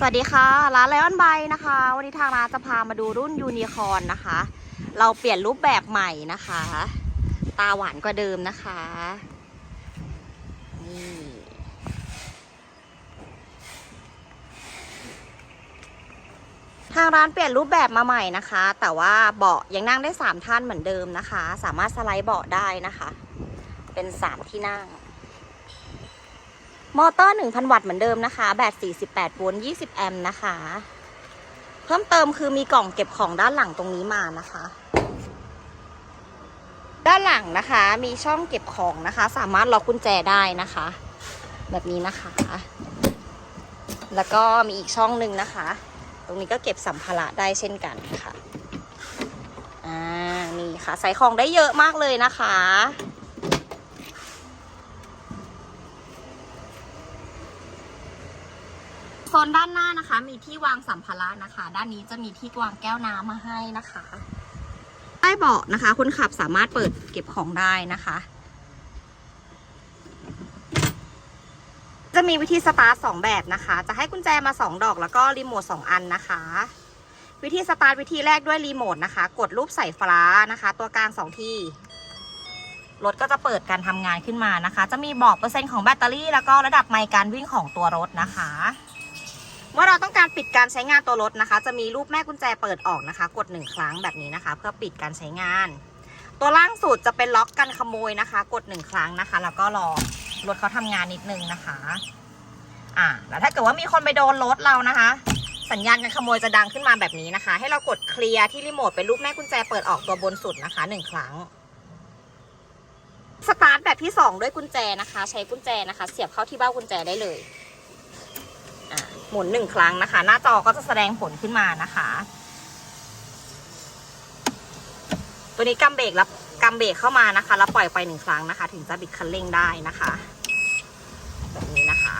สวัสดีค่ะ ร้านไลออนไบนะคะ วันนี้ทางร้านจะพามาดูรุ่นยูนิคอนนะคะ เราเปลี่ยนรูปแบบใหม่นะคะ ตาหวานกว่าเดิมนะคะนี่ทางร้านเปลี่ยนรูปแบบมาใหม่นะคะ แต่ว่าเบาะยังนั่งได้ 3 ท่านเหมือนเดิมนะคะ สามารถสไลด์เบาะได้นะคะ เป็น 3 ที่นั่ง มอเตอร์ 1,000 วัตต์เหมือนเดิมนะคะ แบต 48 โวลต์ 20 แอมป์นะคะ เพิ่มเติมคือมีกล่องเก็บของด้านหลังตรงนี้มานะคะ ด้านหลังนะคะ มีช่องเก็บของนะคะ สามารถล็อกกุญแจได้นะคะ แบบนี้นะคะ แล้วก็มีอีกช่องหนึ่งนะคะ ตรงนี้ก็เก็บสัมภาระได้เช่นกันค่ะ อ่า นี่ค่ะ ใส่ของได้เยอะมากเลยนะคะ โซ นด้านหน้านะคะ มีที่วางสัมภาระนะคะ ด้านนี้จะมีที่วางแก้วน้ำมาให้นะคะใต้เบาะนะคะ คนขับสามารถเปิดเก็บของได้นะคะ จะมีวิธีสตาร์ทสองแบบนะคะ จะให้กุญแจมาสองดอกแล้วก็รีโมทสองอันนะคะ วิธีสตาร์ทวิธีแรกด้วยรีโมทนะคะ กดรูปใส่ฟ้านะคะ ตัวกลางสองที่รถก็จะเปิดการทำงานขึ้นมานะคะ จะมีบอกเปอร์เซ็นต์ของแบตเตอรี่ แล้วก็ระดับไมล์การวิ่งของตัวรถนะคะ เมื่อเราต้องการปิดการใช้งานตัวรถนะคะ จะมีรูปแม่กุญแจเปิดออกนะคะ กดหนึ่งครั้งแบบนี้นะคะ เพื่อปิดการใช้งาน ตัวล่างสุดจะเป็นล็อกกันขโมยนะคะ กดหนึ่งครั้งนะคะ แล้วก็รอรถเขาทำงานนิดนึงนะคะอ่าแล้วถ้าเกิดว่ามีคนไปโดนรถเรานะคะ สัญญาณการขโมยจะดังขึ้นมาแบบนี้นะคะ ให้เรากดเคลียร์ที่รีโมทเป็นรูปแม่กุญแจเปิดออกตัวบนสุดนะคะหนึ่งครั้งสตาร์ทแบบที่สองด้วยกุญแจนะคะ ใช้กุญแจนะคะ เสียบเข้าที่เบ้ากุญแจได้เลย หมุนหนึ่งครั้งนะคะ หน้าจอก็จะแสดงผลขึ้นมานะคะ ตัวนี้กำเบรกแล้วกำเบรกเข้ามานะคะ แล้วปล่อยไปหนึ่งครั้งนะคะ ถึงจะบิดคันเร่งได้นะคะ แบบนี้นะคะ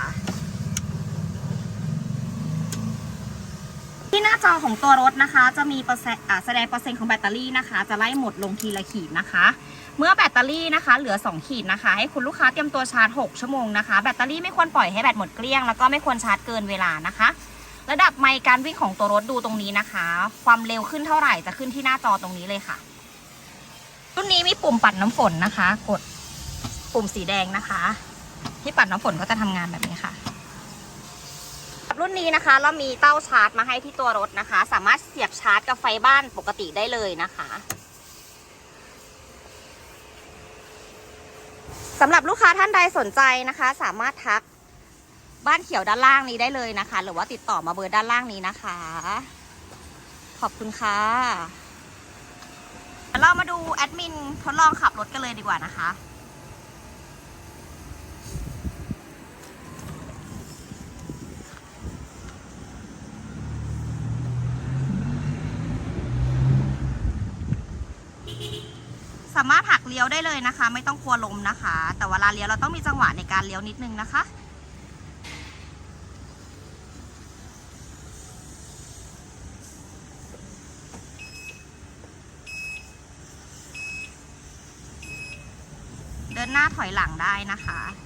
ที่หน้า จอของตัวรถนะคะ จะมีแสดงเปอร์เซ็นต์ของแบตเตอรี่นะคะ จะไล่หมดลงทีละขีดนะคะ เมื่อแบตเตอรี่นะคะ เหลือ 2 ขีดนะคะ ให้คุณลูกค้าเตรียมตัวชาร์จ 6 ชั่วโมงนะคะ แบตเตอรี่ไม่ควรปล่อยให้แบตหมดเกลี้ยง แล้วก็ไม่ควรชาร์จเกินเวลานะคะ ระดับไมล์การวิ่งของตัวรถดูตรงนี้นะคะ ความเร็วขึ้นเท่าไหร่จะขึ้นที่หน้าจอตรงนี้เลยค่ะ รุ่นนี้มีปุ่มปัดน้ำฝนนะคะ กดปุ่มสีแดงนะคะ ที่ปัดน้ำฝนก็จะทำงานแบบนี้ค่ะ รุ่นนี้นะคะ เรามีเต้าชาร์จมาให้ที่ตัวรถนะคะ สามารถเสียบชาร์จกับไฟบ้านปกติได้เลยนะคะสำหรับลูกค้าท่านใดสนใจนะคะ สามารถทักบ้านเขียวด้านล่างนี้ได้เลยนะคะ หรือว่าติดต่อมาเบอร์ด้านล่างนี้นะคะ ขอบคุณค่ะเดี๋ยวเรามาดูแอดมินทดลองขับรถกันเลยดีกว่านะคะ สามารถหักเลี้ยวได้เลยนะคะ ไม่ต้องกลัวลมนะคะ แต่เวลาเลี้ยวเราต้องมีจังหวะในการเลี้ยวนิดนึงนะคะ เดินหน้าถอยหลังได้นะคะ